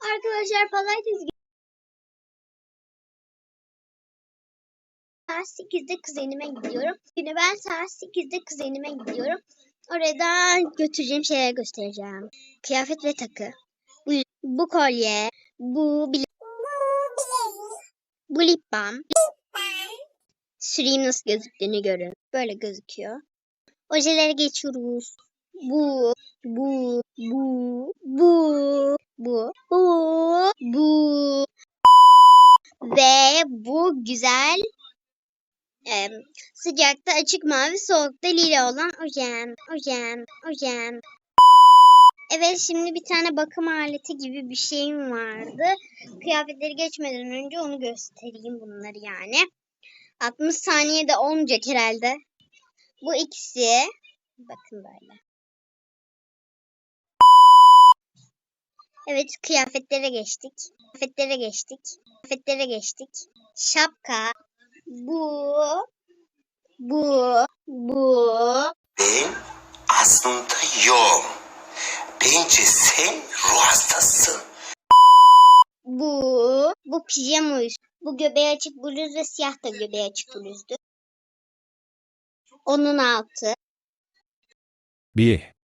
Arkadaşlar pazartesi saat 8'de kuzenime gidiyorum. Günü ben saat 8'de kuzenime gidiyorum. Orada götüreceğim şeyler göstereceğim. Kıyafet ve takı. Bu, bu kolye, bu bile- bu lip balm. Süreyim nasıl gözüktüğünü görün. Böyle gözüküyor. Ojelere geçiyoruz. Bu, bu, bu, bu, bu, bu ve bu güzel em, sıcakta açık mavi soğukta lila olan ojem, ojem, ojem. Evet şimdi bir tane bakım aleti gibi bir şeyim vardı. Kıyafetleri geçmeden önce onu göstereyim bunları yani. 60 saniyede olmayacak herhalde. Bu ikisi bakın böyle. Evet kıyafetlere geçtik. Kıyafetlere geçtik. Kıyafetlere geçtik. Şapka. Bu. Bu. Bu. Ben aslında yok. Bence sen ruh hastasın. Bu. Bu pijama üstü. Bu göbeği açık bluz ve siyah da göbeği açık bluzdu. Onun altı. 1.